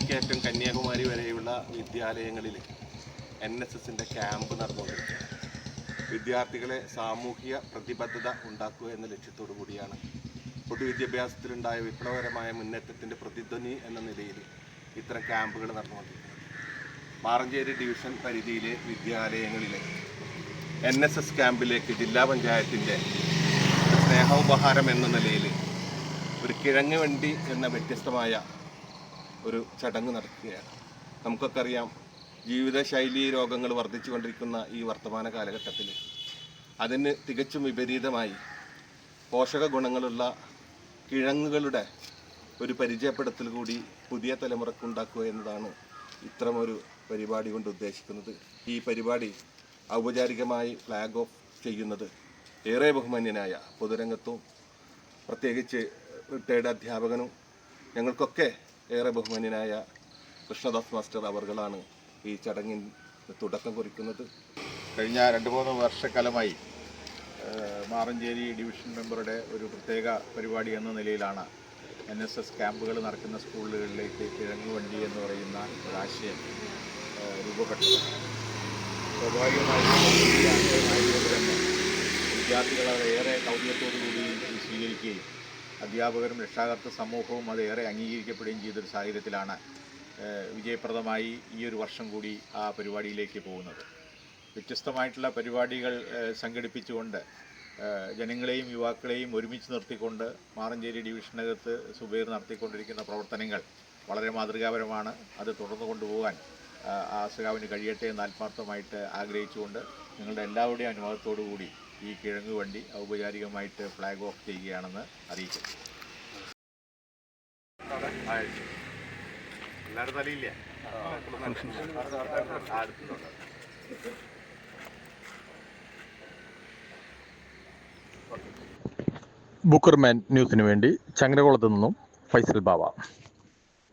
പടിഞ്ഞാറേക്കയറ്റം കന്യാകുമാരി വരെയുള്ള വിദ്യാലയങ്ങളിൽ N S എസിന്റെ ക്യാമ്പ് നടന്നുകൊണ്ടിരിക്കുകയാണ് വിദ്യാർത്ഥികളെ സാമൂഹിക പ്രതിബദ്ധത ഉണ്ടാക്കുക എന്ന ലക്ഷ്യത്തോടു കൂടിയാണ് പൊതുവിദ്യാഭ്യാസത്തിലുണ്ടായ വിപ്ലവകരമായ മുന്നേറ്റത്തിന്റെ പ്രതിധ്വനി എന്ന നിലയിൽ ഇത്തരം ക്യാമ്പുകൾ നടന്നുകൊണ്ടിരിക്കുന്നത്. മാറഞ്ചേരി ഡിവിഷൻ പരിധിയിലെ വിദ്യാലയങ്ങളിലെ എൻ എസ് എസ് ക്യാമ്പിലേക്ക് ജില്ലാ പഞ്ചായത്തിന്റെ സ്നേഹോപഹാരം എന്ന നിലയിൽ ഒരു കിഴങ്ങ് വണ്ടി എന്ന വ്യത്യസ്തമായ ഒരു ചടങ്ങ് നടക്കുകയാണ്. നമുക്കൊക്കെ അറിയാം ജീവിതശൈലി രോഗങ്ങൾ വർദ്ധിച്ചുകൊണ്ടിരിക്കുന്ന ഈ വർത്തമാന കാലഘട്ടത്തിൽ അതിന് തികച്ചും വിപരീതമായി പോഷക ഗുണങ്ങളുള്ള കിഴങ്ങുകളുടെ ഒരു പരിചയപ്പെടുത്തൽ കൂടി പുതിയ തലമുറയ്ക്ക് ഉണ്ടാക്കുക എന്നതാണ് ഇത്തരമൊരു പരിപാടി കൊണ്ട് ഉദ്ദേശിക്കുന്നത്. ഈ പരിപാടി ഔപചാരികമായി ഫ്ലാഗ് ഓഫ് ചെയ്യുന്നത് ഏറെ ബഹുമാന്യനായ പൊതുരംഗത്തും പ്രത്യേകിച്ച് റിട്ടയർഡ് അധ്യാപകനും ഞങ്ങൾക്കൊക്കെ ഏറെ ബഹുമാന്യനായ കൃഷ്ണദാസ് മാസ്റ്റർ അവർകളാണ് ഈ ചടങ്ങിൽ തുടക്കം കുറിക്കുന്നത്. കഴിഞ്ഞ രണ്ട് മൂന്ന് വർഷക്കാലമായി മാറഞ്ചേരി ഡിവിഷൻ മെമ്പറുടെ ഒരു പ്രത്യേക പരിപാടി എന്ന നിലയിലാണ് എൻ എസ് എസ് ക്യാമ്പുകൾ നടക്കുന്ന സ്കൂളുകളിലേക്ക് കിഴങ്ങ് വണ്ടി എന്ന് പറയുന്ന ഒരാശയം രൂപപ്പെട്ടത്. സ്വാഭാവികമായും വിദ്യാർത്ഥികൾ ഏറെ കൗതുകത്തോടു കൂടി സ്വീകരിക്കുകയും അധ്യാപകരും രക്ഷാകർത്തൃ സമൂഹവും അത് ഏറെ അംഗീകരിക്കപ്പെടുകയും ചെയ്തൊരു സാഹചര്യത്തിലാണ് വിജയപ്രദമായി ഈ ഒരു വർഷം കൂടി ആ പരിപാടിയിലേക്ക് പോകുന്നത്. വ്യത്യസ്തമായിട്ടുള്ള പരിപാടികൾ സംഘടിപ്പിച്ചുകൊണ്ട് ജനങ്ങളെയും യുവാക്കളെയും ഒരുമിച്ച് നിർത്തിക്കൊണ്ട് മാറഞ്ചേരി ഡിവിഷനകത്ത് സുബൈർ നടത്തിക്കൊണ്ടിരിക്കുന്ന പ്രവർത്തനങ്ങൾ വളരെ മാതൃകാപരമാണ്. അത് തുടർന്നു കൊണ്ടുപോകാൻ ആ, സുഖാവിന് കഴിയട്ടെ എന്ന് ആത്മാർത്ഥമായിട്ട് ആഗ്രഹിച്ചുകൊണ്ട് നിങ്ങളുടെ എല്ലാവരുടെയും അനുവാദത്തോടു കൂടി ഈ കിഴങ്ങ് വണ്ടി ഔപചാരികമായിട്ട് ഫ്ലാഗ് ഓഫ് ചെയ്യുകയാണെന്ന് അറിയിച്ചു എല്ലാവരും തലയില്ല? അടുത്തുണ്ട് ബുക്കർമാൻ ന്യൂസിനു വേണ്ടി ചങ്ങരകുളത്ത് നിന്നും ഫൈസൽ ബാവ.